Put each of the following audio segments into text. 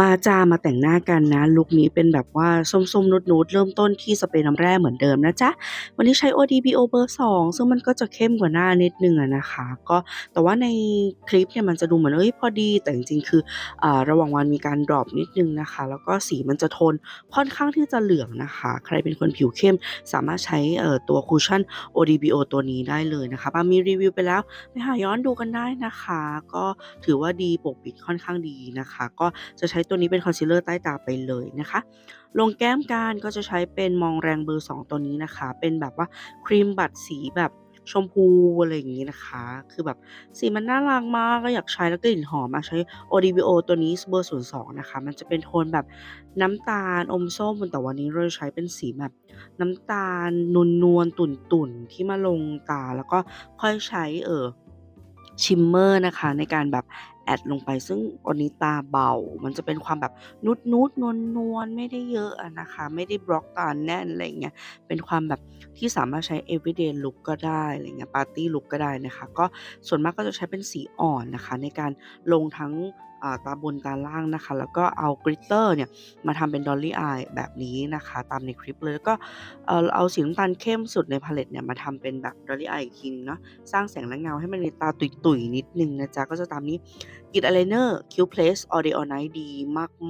มาจามาแต่งหน้ากันนะ ลุคนี้เป็นแบบว่าส้มๆนูดๆเริ่มต้นที่สเปรย์น้ำแร่เหมือนเดิมนะจ๊ะ วันนี้ใช้ ODBO เบอร์ 2 ซึ่งมันก็จะเข้มกว่าหน้านิดนึงนะคะ ก็แต่ว่าในคลิปเนี่ยมันจะดูเหมือนเอ้ยพอดี แต่จริงๆคืออระหว่างวันมีการดรอปนิดนึงนะคะ แล้วก็สีมันจะโทนค่อนข้างที่จะเหลืองนะคะ ใครเป็นคนผิวเข้มสามารถใช้ตัวคูชั่น ODBO ตัวนี้ได้เลยนะคะมีรีวิวไปแล้วไปหาย้อนดูกันได้นะคะ ก็ถือว่าดีปกปิดค่อนข้างดีนะคะ ก็จะใช้้ตัวนี้เป็นคอนซีลเลอร์ใต้ตาไปเลยนะคะ ลงแก้มกันก็จะใช้เป็นมองแรงเบอร์ 2 ตัวนี้นะคะ เป็นแบบว่าครีมบัตสีแบบชมพูอะไรอย่างงี้นะคะ คือแบบสีมันน่ารักมากก็อยากใช้แล้วกลิ่นหอมอะใช้ ODBO ตัวนี้เบอร์02นย์สองนะคะ มันจะเป็นโทนแบบน้ำตาลอมส้มแต่วันนี้เราใช้เป็นสีแบบน้ำตาลนวลๆตุ่นๆที่มาลงตาแล้วก็ค่อยใช้เอ่อชิมเมอร์นะคะในการแบบ แอดลงไป ซึ่งวันนี้ตาเบา มันจะเป็นความแบบนุดนุดนวลนวลไม่ได้เยอะนะคะ ไม่ได้บล็อกตาแน่นอะไรเงี้ย เป็นความแบบที่สามารถใช้ everyday look ก็ได้อะไรเงี้ยปาร์ตี้ลุคก็ได้นะคะ ก็ส่วนมากก็จะใช้เป็นสีอ่อนนะคะ ในการลงทั้งาตาบนตาล่างนะคะ แล้วก็เอากริตเตอร์เนี่ย มาทำเป็น dolly eye แบบนี้นะคะ ตามในคลิปเลย แล้วก็เออเอาสีน้ำตาลเข้มสุดในพาเลตเนี่ย มาทำเป็นแบบ dolly eye อีกทีนึงเนาะสร้างแสงและเงาให้มันมีตาตุยๆนิดนึงนะจ๊ะ ก็จะตามนี้กิดอายไลเนอร์ Q Place All Day All Night ดี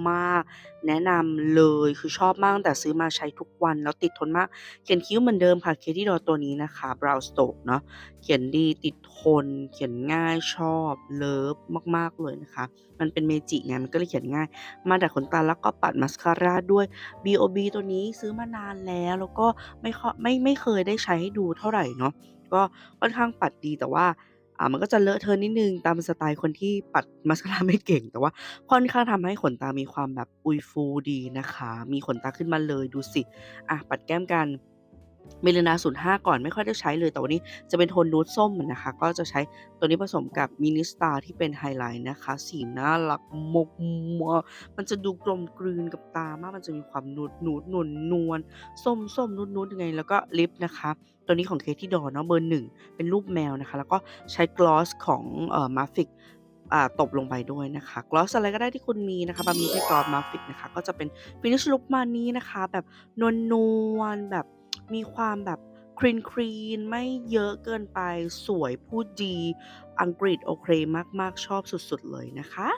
มากๆ แนะนำเลยคือชอบมากแต่ซื้อมาใช้ทุกวัน แล้วติดทนมาก เขียนคิ้วเหมือนเดิมค่ะ Katie Doll ตัวนี้นะคะ Brow Stroke เนาะเขียนดีติดทน เขียนง่ายชอบเลิฟมาก ๆ เลยนะคะ มันเป็นเมจิไงมันก็เลยเขียนง่าย มาดัดขนตาแล้วก็ปัดมัสคาร่าด้วย BOB ตัวนี้ซื้อมานานแล้วแล้วก็ไม่ค่อยไม่ไม่เคยได้ใช้ให้ดูเท่าไหร่เนาะก็ค่อนข้างปัดดีแต่ว่า อ่ามันก็จะเลอะเทอะนิดนึงตามสไตล์คนที่ปัดมัสคาร่าไม่เก่ง แต่ว่าค่อนข้างทำให้ขนตามีความแบบปุยฟูดีนะคะ มีขนตาขึ้นมาเลยดูสิ อะปัดแก้มกัน เมลานา05ก่อนไม่ค่อยได้ใช้เลย แต่วันนี้จะเป็นโทนนูดส้มนะคะ ก็จะใช้ตัวนี้ผสมกับมินิสตาร์ที่เป็นไฮไลท์นะคะ สีน่ารักมกมากมันจะดูกลมกลืนกับตามาก มันจะมีความนูดนูดนวลนวลส้มส้มนูดนูดยังไง แล้วก็ลิปนะคะ ตัวนี้ของ Katie Doll เนาะเบอร์หนึ่งเป็นรูปแมวนะคะ แล้วก็ใช้กลอสของเอ่อ Mavic อ่าตบลงไปด้วยนะคะกลอสอะไรก็ได้ที่คุณมีนะคะบามีแค่กลอส Mavic นะคะ ก็จะเป็น finish look ประมานี้นะคะ แบบนวลๆแบบ มีความแบบครีนครีนไม่เยอะเกินไปสวยพูดดี อังกฤษโอเคมาก ๆ ชอบสุด ๆ เลยนะคะ